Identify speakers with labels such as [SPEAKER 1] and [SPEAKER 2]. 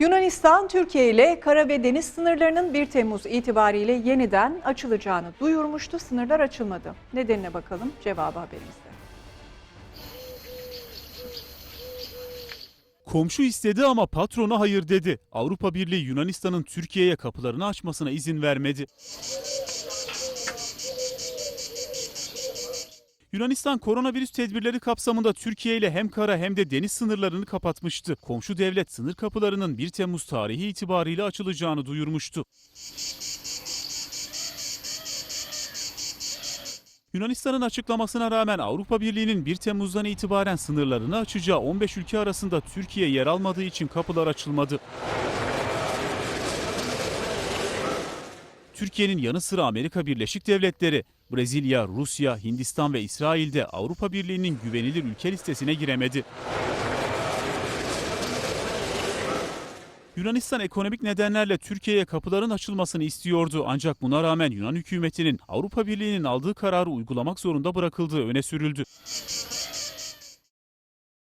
[SPEAKER 1] Yunanistan, Türkiye ile kara ve deniz sınırlarının 1 Temmuz itibariyle yeniden açılacağını duyurmuştu. Sınırlar açılmadı. Nedenine bakalım cevabı haberimizde.
[SPEAKER 2] Komşu istedi ama patrona hayır dedi. Avrupa Birliği Yunanistan'ın Türkiye'ye kapılarını açmasına izin vermedi. Yunanistan koronavirüs tedbirleri kapsamında Türkiye ile hem kara hem de deniz sınırlarını kapatmıştı. Komşu devlet sınır kapılarının 1 Temmuz tarihi itibariyle açılacağını duyurmuştu. Yunanistan'ın açıklamasına rağmen Avrupa Birliği'nin 1 Temmuz'dan itibaren sınırlarını açacağı 15 ülke arasında Türkiye yer almadığı için kapılar açılmadı. Türkiye'nin yanı sıra Amerika Birleşik Devletleri, Brezilya, Rusya, Hindistan ve İsrail de Avrupa Birliği'nin güvenilir ülke listesine giremedi. Yunanistan ekonomik nedenlerle Türkiye'ye kapıların açılmasını istiyordu ancak buna rağmen Yunan hükümetinin Avrupa Birliği'nin aldığı kararı uygulamak zorunda bırakıldığı öne sürüldü.